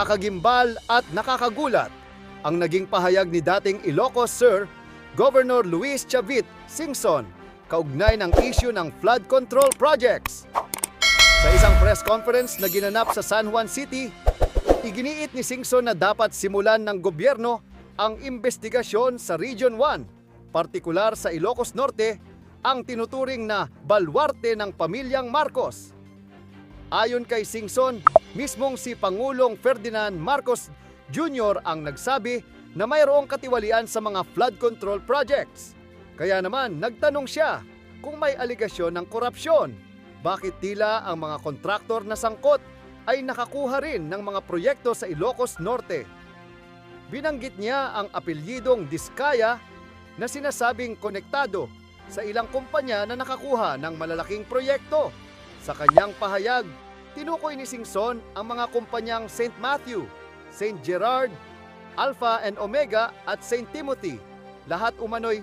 Nakakagimbal at nakakagulat ang naging pahayag ni dating Ilocos Sir Governor Luis Chavit Singson kaugnay ng issue ng flood control projects. Sa isang press conference na ginanap sa San Juan City, iginiit ni Singson na dapat simulan ng gobyerno ang investigasyon sa Region 1, partikular sa Ilocos Norte, ang tinuturing na balwarte ng pamilyang Marcos. Ayon kay Singson, mismong si Pangulong Ferdinand Marcos Jr. ang nagsabi na mayroong katiwalian sa mga flood control projects. Kaya naman, nagtanong siya kung may aligasyon ng korupsyon. Bakit tila ang mga kontraktor na sangkot ay nakakuha rin ng mga proyekto sa Ilocos Norte? Binanggit niya ang apelyidong Diskaya na sinasabing konektado sa ilang kumpanya na nakakuha ng malalaking proyekto. Sa kanyang pahayag, tinukoy ni Singson ang mga kumpanyang St. Matthew, St. Gerard, Alpha and Omega at St. Timothy. Lahat umano'y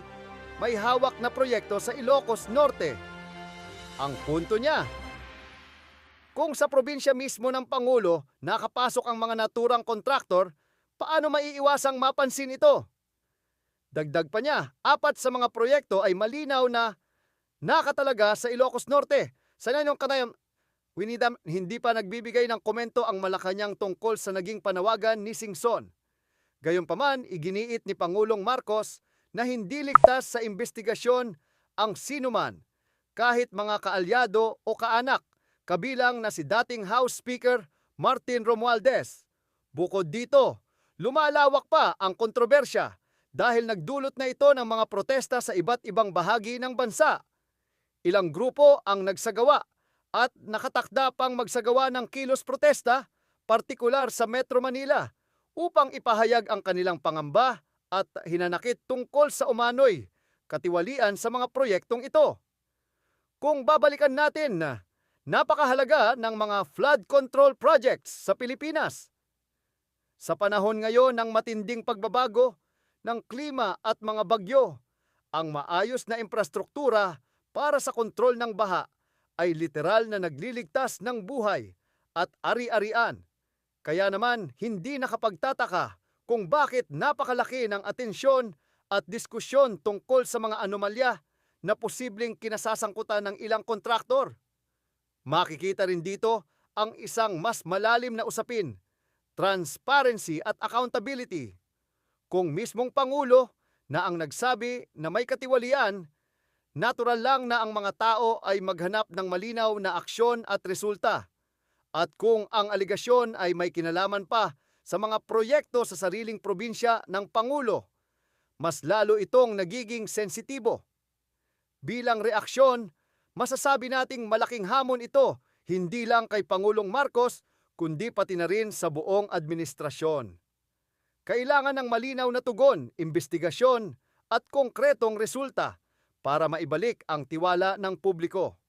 may hawak na proyekto sa Ilocos Norte. Ang punto niya, kung sa probinsya mismo ng Pangulo nakapasok ang mga naturang kontraktor, paano maiiwasang mapansin ito? Dagdag pa niya, apat sa mga proyekto ay malinaw na nakatalaga sa Ilocos Norte. Sa nanyong kanayam, Winidam, hindi pa nagbibigay ng komento ang Malacanang tungkol sa naging panawagan ni Singson. Gayunpaman, iginiit ni Pangulong Marcos na hindi ligtas sa investigasyon ang sinuman, kahit mga kaalyado o kaanak, kabilang na si dating House Speaker Martin Romualdez. Bukod dito, lumalawak pa ang kontrobersya dahil nagdulot na ito ng mga protesta sa iba't ibang bahagi ng bansa. Ilang grupo ang nagsagawa at nakatakda pang magsagawa ng kilos protesta, partikular sa Metro Manila, upang ipahayag ang kanilang pangamba at hinanakit tungkol sa umano'y katiwalian sa mga proyektong ito. Kung babalikan natin na napakahalaga ng mga flood control projects sa Pilipinas. Sa panahon ngayon ng matinding pagbabago ng klima at mga bagyo, ang maayos na infrastruktura para sa kontrol ng baha ay literal na nagliligtas ng buhay at ari-arian. Kaya naman hindi nakapagtataka kung bakit napakalaki ng atensyon at diskusyon tungkol sa mga anomalya na posibleng kinasasangkutan ng ilang kontraktor. Makikita rin dito ang isang mas malalim na usapin, transparency at accountability. Kung mismong Pangulo na ang nagsabi na may katiwalian, natural lang na ang mga tao ay maghanap ng malinaw na aksyon at resulta. At kung ang aligasyon ay may kinalaman pa sa mga proyekto sa sariling probinsya ng Pangulo, mas lalo itong nagiging sensitibo. Bilang reaksyon, masasabi nating malaking hamon ito hindi lang kay Pangulong Marcos kundi pati na rin sa buong administrasyon. Kailangan ng malinaw na tugon, investigasyon at konkretong resulta para maibalik ang tiwala ng publiko.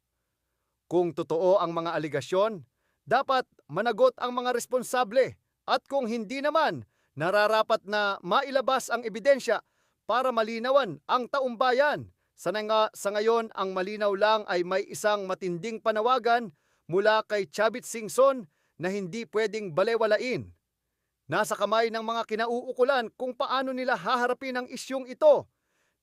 Kung totoo ang mga aligasyon, dapat managot ang mga responsable at kung hindi naman, nararapat na mailabas ang ebidensya para malinawan ang taumbayan. Sa, nga, sa ngayon, ang malinaw lang ay may isang matinding panawagan mula kay Chavit Singson na hindi pwedeng balewalain. Nasa kamay ng mga kinauukulan kung paano nila haharapin ang isyong ito.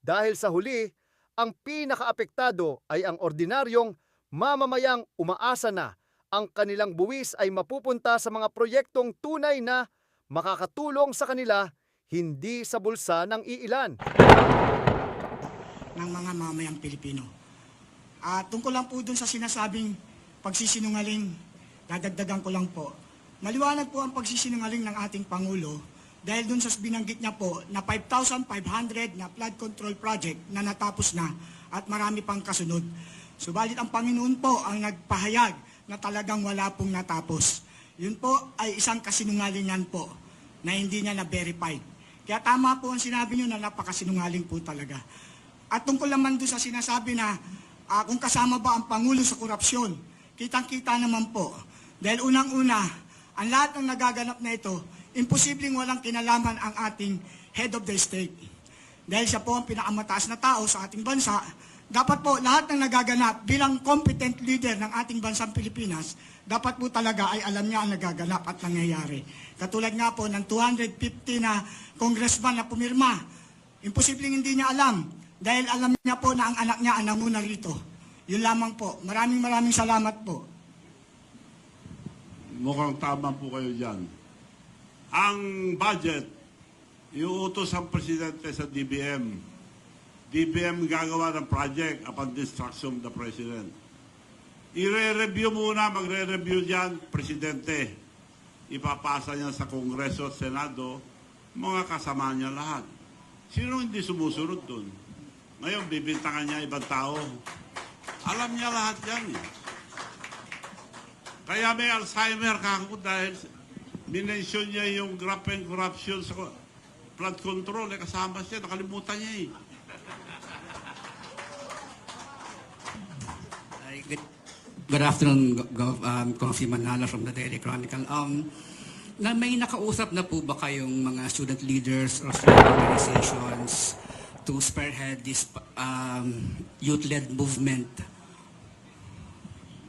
Dahil sa huli, ang pinakaapektado ay ang ordinaryong mamamayang umaasa na ang kanilang buwis ay mapupunta sa mga proyektong tunay na makakatulong sa kanila hindi sa bulsa ng iilan. ng mga mamayang Pilipino. At tungkol lang po dun sa sinasabing pagsisinungaling, dadagdagan ko lang po. Maliwanag po ang pagsisinungaling ng ating Pangulo dahil dun sa binanggit niya po na 5,500 na flood control project na natapos na at marami pang kasunod. Subalit ang Panginoon po ang nagpahayag na talagang wala pong natapos. Yun po ay isang kasinungalingan po na hindi niya na-verified. Kaya tama po ang sinabi niyo na napakasinungaling po talaga. At tungkol naman doon sa sinasabi na ah, kung kasama ba ang Pangulo sa korupsyon, kitang-kita naman po. Dahil unang-una, ang lahat ng nagaganap na ito, imposibleng walang kinalaman ang ating head of the state. Dahil siya po ang pinakamataas na tao sa ating bansa dapat po lahat ng nagaganap bilang competent leader ng ating bansang Pilipinas, dapat po talaga ay alam niya ang nagaganap at nangyayari. Katulad nga po ng 250 na congressman na pumirma, imposibleng hindi niya alam dahil alam niya po na ang anak niya ang nanguna rito. Yun lamang po. Maraming maraming salamat po. Mukhang tama po kayo dyan. Ang budget, iuutos ang presidente sa DBM. DBM gagawa ng project upon instruction of the president. I-re-review muna, magre-review dyan, presidente. Ipapasa niya sa Kongreso at Senado, mga kasama niya lahat. Sino hindi sumusunod dun? Ngayon, bibintangan niya ibang tao. Alam niya lahat yan eh. Kaya may Alzheimer ka ako dahil minention niya yung graft and corruption sa flood control. Eh, kasama siya, nakalimutan niya eh. Hi, Good, good afternoon, Go- Gov, um, Congressman Nala from the Daily Chronicle. Um, na may nakausap na po ba kayong mga student leaders or student organizations to spearhead this um, youth-led movement?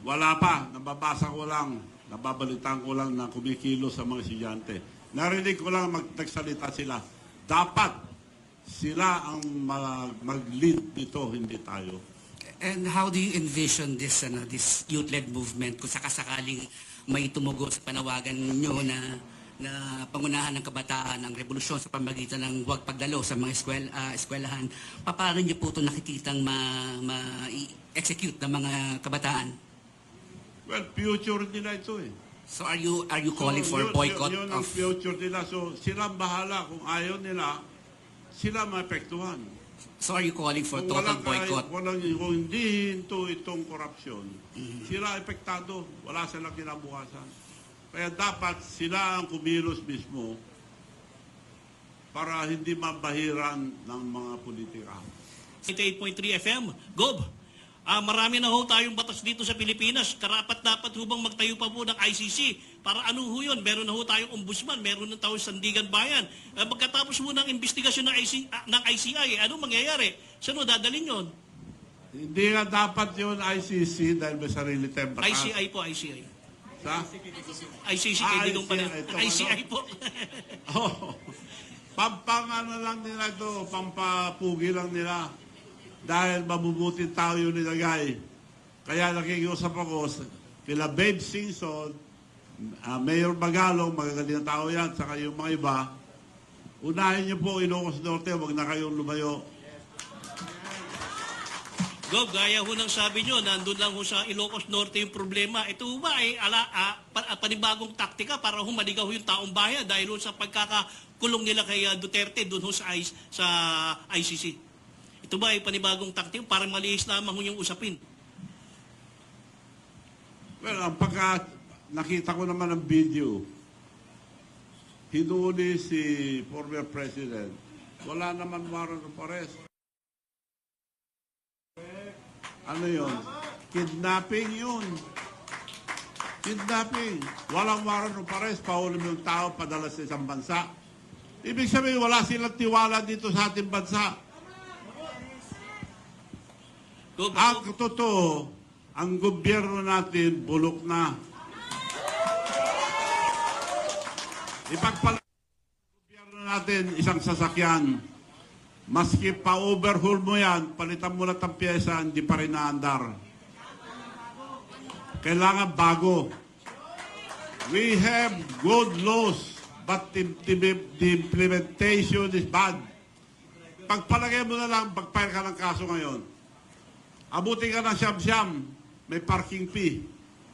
Wala pa, nababasa ko lang, nababalitaan ko lang na kumikilo sa mga estudyante. Narinig ko lang mag nagsalita sila. Dapat sila ang mag- mag-lead nito, hindi tayo. And how do you envision this ano, this youth-led movement kung sakasakaling may tumugo sa panawagan ninyo na na pangunahan ng kabataan ang revolusyon sa pamagitan ng huwag pagdalo sa mga eskwel, ah, eskwelahan, paano niyo po ito nakikitang ma, ma-execute ng mga kabataan? Well, future nila ito eh. So are you are you calling So, for yun- boycott yun, yun ang of future nila. So, sila ang bahala. Kung ayaw nila, sila maapektuhan. So are you calling for Kung total walang, boycott? walang, kung hindi hinto itong korupsyon, sila epektado. Wala silang kinabukasan. Kaya dapat sila ang kumilos mismo para hindi mabahiran ng mga politika. 88.3 FM. Gob, ah, marami na ho tayong batas dito sa Pilipinas. Karapat dapat ho bang magtayo pa po ng ICC? Para ano ho yun? Meron na ho tayong ombudsman, meron na tayong sandigan bayan. Ah, pagkatapos mo ng investigasyon ng, IC, ah, ng ICI, ano mangyayari? Saan ho dadalhin yun? Hindi nga dapat yun ICC dahil may sarili tayong batas. ICI po, ICI. Sa? ICC, Ah, kay Digong pala. Ito, ICI ano? po. Oh, pampang ano lang nila ito, pampapugi lang nila. Dahil mabubuting tao yung nilagay. Kaya nakikiusap ako kila Babe Singson, ah, Mayor Magalong, magagaling na tao yan, saka yung mga iba, unahin niyo po Ilocos Norte, huwag na kayong lumayo. Gob, gaya ho ng sabi nyo, nandun lang ho sa Ilocos Norte yung problema. Ito ba ay ala, ah, pa- ah, panibagong taktika para ho yung taong bayan dahil ho sa pagkakakulong nila kay Duterte doon ho sa, I- sa ICC. Ito ba ay panibagong taktika para maliis lamang yung usapin? Well, ang pagka nakita ko naman ang video, hinuli si former president, wala naman warrant of arrest. Ano yun? Kidnapping yun. Kidnapping. Walang warrant of arrest, pahuli mo yung tao, padala sa isang bansa. Ibig sabihin, wala silang tiwala dito sa ating bansa. Ang totoo, ang gobyerno natin bulok na. Ipagpala ang gobyerno natin isang sasakyan. Maski pa-overhaul mo yan, palitan mo na ng pyesa, hindi pa rin naandar. Kailangan bago. We have good laws, but the, the, the implementation is bad. Pagpalagay mo na lang, pagpile ka ng kaso ngayon, Abuti ka ng siyam-siyam, may parking fee.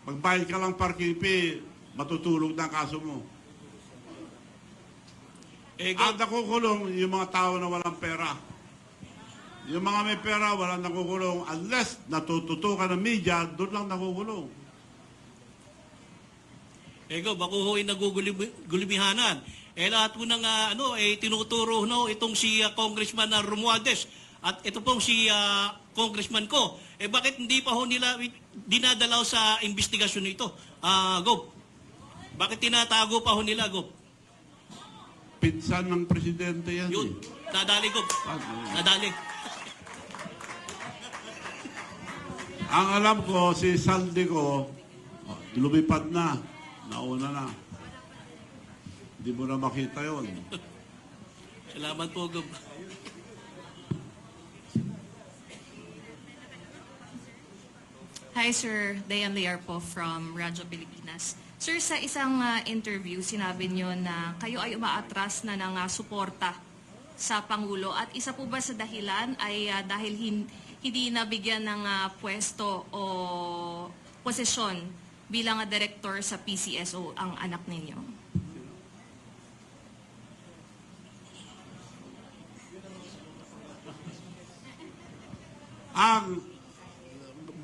Magbayad ka lang parking fee, matutulog na kaso mo. eh, Ang nakukulong, yung mga tao na walang pera. Yung mga may pera, walang nakukulong. Unless natututukan ng media, doon lang nakukulong. eh, Gob, ako ho ay nagugulimihanan. Eh, lahat po ng ah, ano, eh, tinuturo no, itong si ah, Congressman na Romualdez. At ito pong si ah, Congressman ko. Eh, bakit hindi pa ho nila dinadalaw sa investigasyon nito? Ah, Gob, bakit tinatago pa ho nila, Gob? Pinsan ng presidente yan Yun, eh. nadali, Gob. Ah, Nadali. Ang alam ko, si Saldi ko, oh, lumipad na. Nauna na. Hindi mo na makita yon. Salamat po, Gov. Hi sir, Dayan Lear po from Radyo Pilipinas. Sir, sa isang ah, interview, sinabi niyo na kayo ay umaatras na ng ah, suporta sa Pangulo at isa po ba sa dahilan ay ah, dahil hin- hindi nabigyan ng ah, pwesto o posisyon bilang ah, director sa PCSO ang anak ninyo? Ang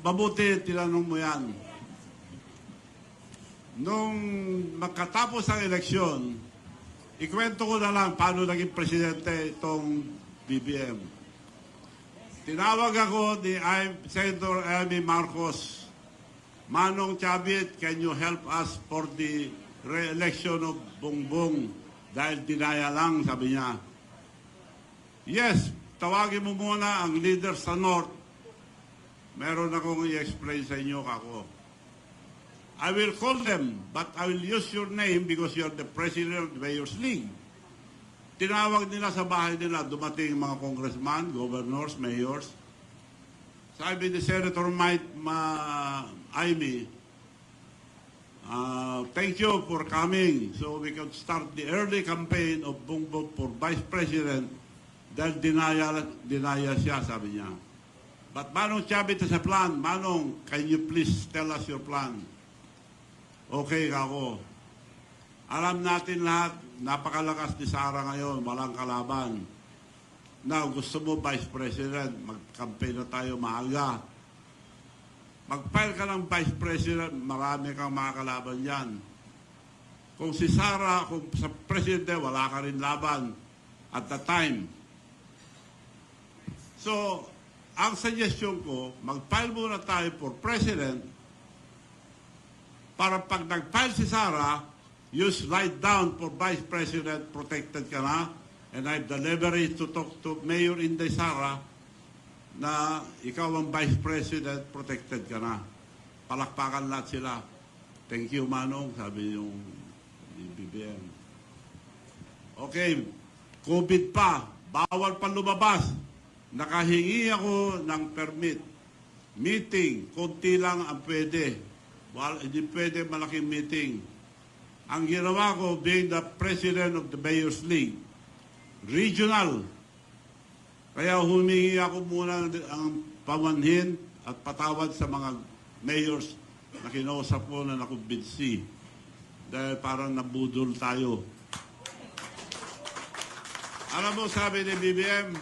mabuti, tinanong mo yan. Nung makatapos ang eleksyon, ikwento ko na lang paano naging presidente itong BBM. Tinawag ako ni Senator Amy Marcos, Manong Chavit, can you help us for the re-election of Bongbong? Dahil dinaya lang, sabi niya. Yes, tawagin mo muna ang leader sa North. Meron akong i-explain sa inyo kako. I will call them, but I will use your name because you're the president of the Mayor's League. Tinawag nila sa bahay nila, dumating mga congressman, governors, mayors. Sabi ni Senator Mike Ma Aimee, uh, thank you for coming so we can start the early campaign of Bongbong for Vice President dahil dinaya, dinaya siya, sabi niya. But Manong Chavit has a plan. Manong, can you please tell us your plan? Okay, ako. Alam natin lahat, napakalakas ni Sara ngayon, walang kalaban. Now, gusto mo Vice President, mag-campaign na tayo maaga. Mag-file ka ng Vice President, marami kang makakalaban yan. Kung si Sara, kung sa Presidente, wala ka rin laban at the time. So, ang suggestion ko, mag-file muna tayo for President para pag nag-file si Sara, you slide down for Vice President, protected ka na, and I have the to talk to Mayor Inday Sara na ikaw ang Vice President, protected ka na. Palakpakan lahat sila. Thank you, Manong, sabi yung BBM. Okay, COVID pa, bawal pa lumabas. Nakahingi ako ng permit. Meeting, konti lang ang pwede. Wal, hindi pwede malaking meeting. Ang ginawa ko, being the president of the Mayor's League, regional. Kaya humingi ako muna ng- ang pamanhin at patawad sa mga mayors na kinausap ko na nakumbinsi. Dahil parang nabudol tayo. Alam mo, sabi ni BBM,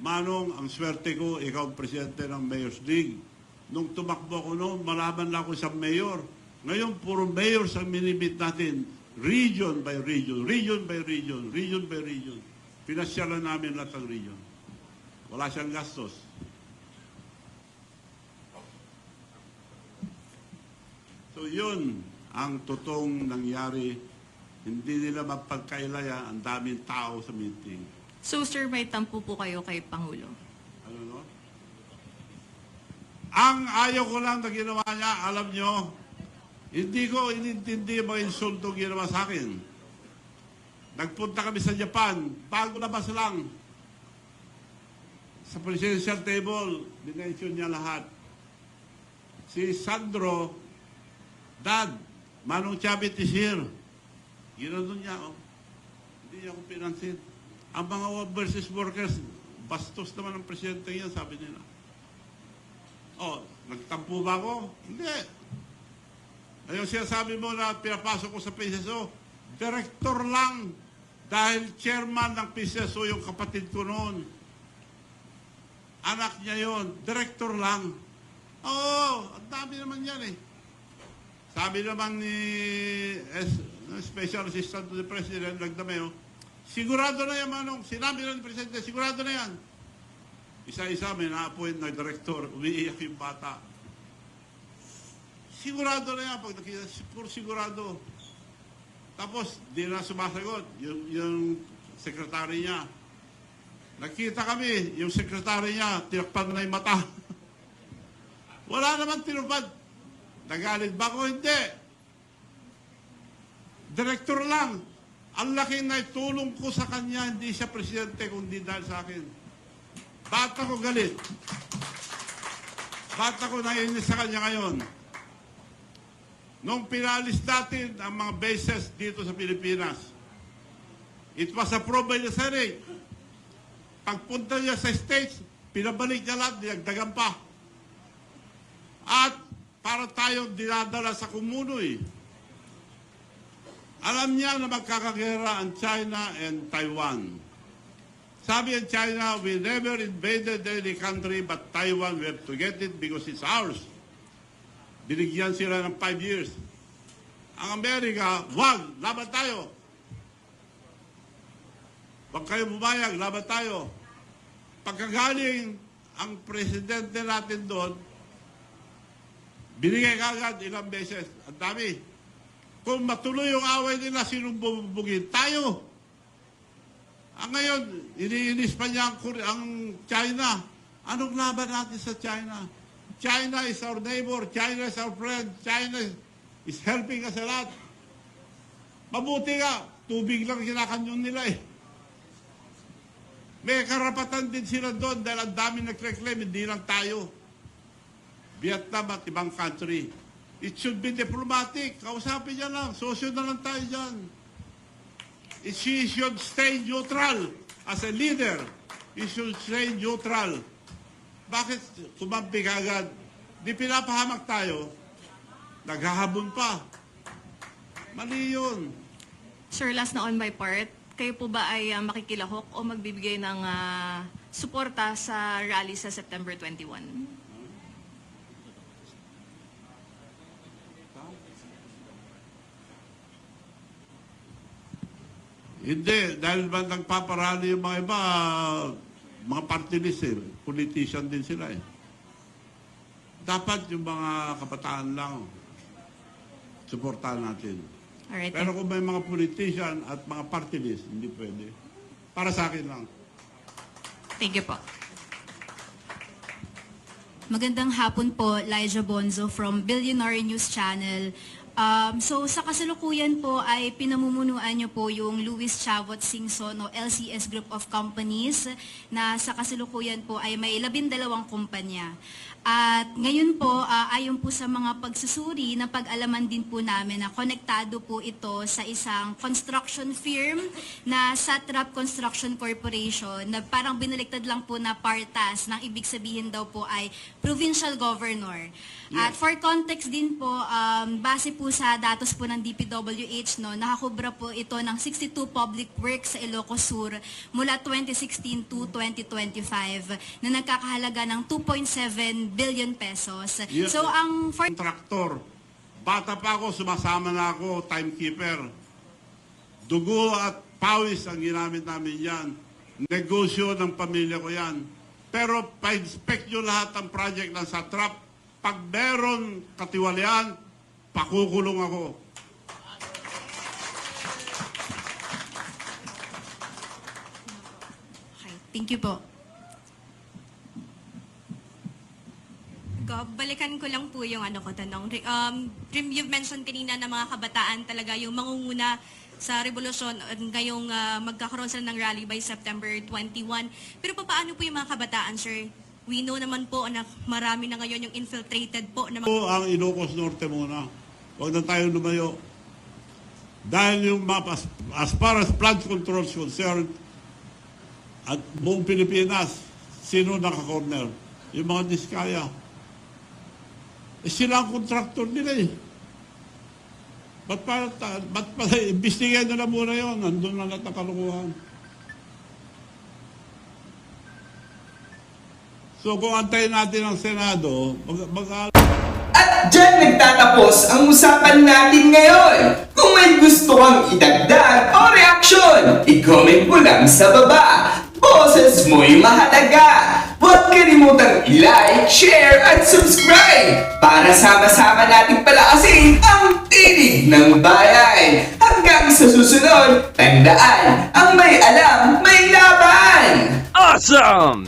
Manong, ang swerte ko, ikaw ang presidente ng Mayor's League. Nung tumakbo ko noon, malaban lang ako sa mayor. Ngayon, puro mayors ang minimit natin. Region by region, region by region, region by region. Pinasyalan namin lahat ng region. Wala siyang gastos. So yun ang totoong nangyari. Hindi nila mapagkailaya ang daming tao sa meeting. So sir, may tampo po kayo kay Pangulo. Ano no? Ang ayaw ko lang na ginawa niya, alam nyo, hindi ko inintindi mga insulto ginawa sa akin. Nagpunta kami sa Japan, bago labas lang. Sa presidential table, dinensyon niya lahat. Si Sandro, Dad, Manong Chavit is here. Ginanon niya, oh. Hindi niya ako pinansin. Ang mga overseas workers, bastos naman ang presidente yan, sabi nila. Oh, nagtampo ba ako? Hindi. Ayun siya sabi mo na pinapasok ko sa PCSO, director lang. Dahil chairman ng PCSO yung kapatid ko noon. Anak niya yon, director lang. Oo, ang dami naman yan eh. Sabi naman ni S, Special Assistant to the President, Nagdameo, sigurado na yan, Manong. Sinabi na ni Presidente, sigurado na yan. Isa-isa may na-appoint na director, umiiyak yung bata. Sigurado na yan, pag nakita, siguro sigurado. Tapos, di na sumasagot, yung, yung sekretary niya. Nakita kami, yung sekretary niya, tinakpan na yung mata. Wala naman tinupad. Nagalit ba ako? Hindi. Direktor lang. Ang laki na tulong ko sa kanya, hindi siya presidente, kundi dahil sa akin. Ba't ako galit? Ba't ako naiinis sa kanya ngayon? Nung pinalis natin ang mga bases dito sa Pilipinas, it was approved by the Senate. Pagpunta niya sa States, pinabalik niya lahat, dinagdagan pa. At para tayo dinadala sa kumunoy. Alam niya na magkakagera ang China and Taiwan. Sabi ng China, we never invaded any country but Taiwan, we have to get it because it's ours. Binigyan sila ng five years. Ang Amerika, wag, laban tayo. Huwag kayo bumayag, laban tayo. Pagkagaling ang presidente natin doon, binigay kagad ilang beses. Ang dami. Kung matuloy yung away nila, sinong bubugin? Tayo. Ang ngayon, iniinis pa niya ang, ang China. Anong laban natin sa China? China is our neighbor. China is our friend. China is, is helping us a lot. Mabuti nga, tubig lang kinakanyon nila eh. May karapatan din sila doon dahil ang dami nagre-claim, hindi lang tayo. Vietnam at ibang country. It should be diplomatic. Kausapin niya lang. Sosyo na lang tayo dyan. It, she should stay neutral as a leader. He should stay neutral. Bakit kumampi ka agad? Di pinapahamak tayo. Naghahabon pa. Mali yun. Sir, last na on my part, kayo po ba ay ah, makikilahok o magbibigay ng ah, suporta sa rally sa September 21? Hindi, dahil ba nagpaparali yung mga iba, mga party list eh, politician din sila eh. Dapat yung mga kabataan lang, suportahan natin. Alright. Pero kung may mga politician at mga party list, hindi pwede. Para sa akin lang. Thank you po. Magandang hapon po, Liza Bonzo from Billionaire News Channel. Um, so sa kasalukuyan po ay pinamumunuan niyo po yung Louis Chavot Singson o LCS Group of Companies na sa kasalukuyan po ay may labindalawang kumpanya. At ngayon po, ah, ayon po sa mga pagsusuri na pag-alaman din po namin na konektado po ito sa isang construction firm na Satrap Construction Corporation na parang binaliktad lang po na partas ng ibig sabihin daw po ay provincial governor. At for context din po, um, base po sa datos po ng DPWH, no, nakakubra po ito ng 62 public works sa Ilocos Sur mula 2016 to 2025 na nagkakahalaga ng 2.7 billion pesos. Yeah. So ang for Kontraktor. Bata pa ako, sumasama na ako, timekeeper. Dugo at pawis ang ginamit namin yan. Negosyo ng pamilya ko yan. Pero pa-inspect nyo lahat ng project ng Satrap. Pag meron katiwalian, pakukulong ako. Okay, thank you po. Ko, balikan ko lang po yung ano ko tanong. Um, Prim, you've mentioned kanina na mga kabataan talaga yung mangunguna sa revolusyon ngayong ah, magkakaroon sila ng rally by September 21. Pero pa- paano po yung mga kabataan, sir? We know naman po na marami na ngayon yung infiltrated po na mga ang Ilocos Norte muna. Huwag na tayo lumayo. Dahil yung map, as, as far as flood control is concerned, at buong Pilipinas, sino naka-corner? Yung mga diskaya. Eh sila ang kontraktor nila eh. Ba't pa, ba't pa, imbestigahan nila muna yun, nandun na lahat ng kalukuhan. So kung antayin natin ang Senado, mag, mag At dyan nagtatapos ang usapan natin ngayon. Kung may gusto kang idagdag o reaksyon, i-comment mo lang sa baba. Boses mo'y mahalaga. Huwag kalimutang i-like, share, at subscribe para sama-sama nating palakasin ang tinig ng bayan. Hanggang sa susunod, tandaan, ang may alam, may laban! Awesome!